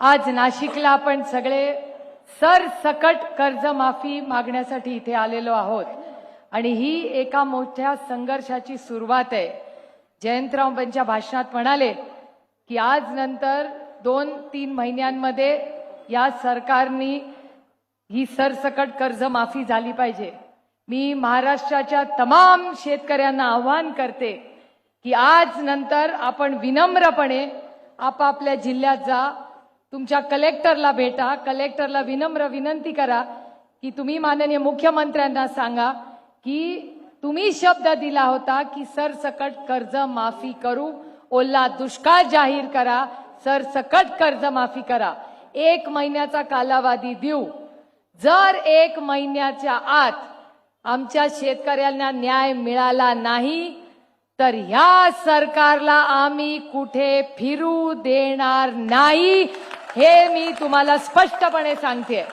आज नाशिकला आपण सगळे सरसकट कर्जमाफी मागण्यासाठी इथे आलेलो आहोत. आणि ही एका मोठ्या संघर्षाची सुरुवात आहे. जयंतराव पंच्या भाषणात म्हणाले की आज नंतर दोन तीन महिन्यांमध्ये या सरकारनी ही सरसकट कर्जमाफी झाली पाहिजे. मी महाराष्ट्राच्या तमाम शेतकऱ्यांना आवाहन करते की आज नंतर आपण विनम्रपणे आपापल्या जिल्ह्यात जा तुमच्या कलेक्टरला भेटा कलेक्टरला विनम्र विनंती करा की तुम्ही माननीय मुख्यमंत्र्यांना सांगा की तुम्ही शब्द दिला होता की सरसकट कर्ज माफी करू ओला दुष्काळ जाहीर करा सरसकट कर्ज माफी करा. एक महिन्याचा कालावधी देऊ. जर एक महिन्याच्या आत आमच्या शेतकऱ्यांना न्याय मिळाला नाही तर ह्या सरकारला आम्ही कुठे फिरू देणार नाही? हे मी तुम्हाला स्पष्टपणे सांगते